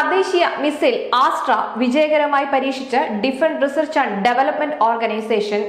തദ്ദേശീയ മിസൈൽ ആസ്ട്ര വിജയകരമായി പരീക്ഷിച്ച് defence research and development organisation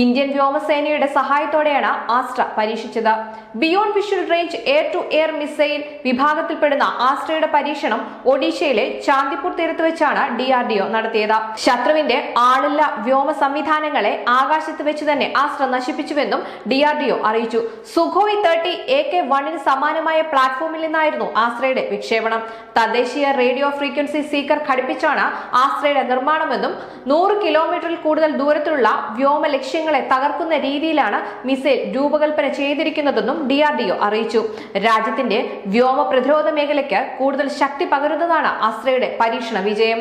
Indian വ്യോമസേനയുടെ സഹായത്തോടെയാണ് ആസ്ട്ര പരീക്ഷിച്ചത്. Beyond visual range air to air missile വിഭാഗത്തിൽപ്പെടുന്ന ആസ്ട്രയുടെ പരീക്ഷണം ഒഡീഷയിലെ ചാന്ദിപ്പൂർ തീരത്ത് വെച്ചാണ് ഡി ആർ ഡി ഒ നടത്തിയത്. ശത്രുവിന്റെ ആളില്ല വ്യോമ സംവിധാനങ്ങളെ ആകാശത്ത് വെച്ച് തന്നെ ആസ്ട്ര നശിപ്പിച്ചുവെന്നും ഡിആർഡിഒ അറിയിച്ചു. സുഖോയ് തേർട്ടി എ കെ വണ്ണിന് സമാനമായ പ്ലാറ്റ്ഫോമിൽ നിന്നായിരുന്നു ആസ്ട്രയുടെ വിക്ഷേപണം. തദ്ദേശീയ റേഡിയോ ഫ്രീക്വൻസി സീക്കർ ഘടിപ്പിച്ചാണ് ആസ്ട്രയുടെ നിർമ്മാണമെന്നും നൂറ് കിലോമീറ്ററിൽ കൂടുതൽ ദൂരത്തിലുള്ള വ്യോമ ലക്ഷ്യങ്ങളെ തകർക്കുന്ന രീതിയിലാണ് മിസൈൽ രൂപകൽപ്പന ചെയ്തിരിക്കുന്നതെന്നും ഡി ആർ ഡി ഒ അറിയിച്ചു. രാജ്യത്തിന്റെ വ്യോമ പ്രതിരോധ മേഖലയ്ക്ക് കൂടുതൽ ശക്തി പകരുന്നതാണ് അസ്ത്രയുടെ പരീക്ഷണ വിജയം.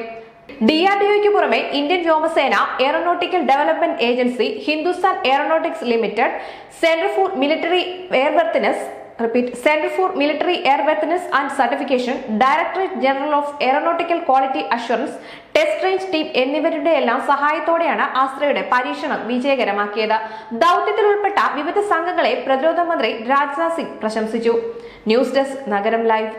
ഡി ആർ ഡി ഒയ്ക്ക് പുറമെ ഇന്ത്യൻ വ്യോമസേന aeronautical development agency Hindustan aeronautics limited centre for military airworthiness repeat centre for military airworthiness and certification directorate general of aeronautical quality assurance test range team എന്നിവരുടെ എല്ലാം സഹായത്തോടെയാണ് ആസ്ത്രയുടെ പരീക്ഷണം വിജയകരമാക്കിയത്. ദൗത്യത്തിൽ ഉൾപ്പെട്ട വിവിധ സംഘങ്ങളെ പ്രതിരോധ മന്ത്രി രാജ്നാഥ് സിംഗ് പ്രശംസിച്ചു. News desk Nagaram live.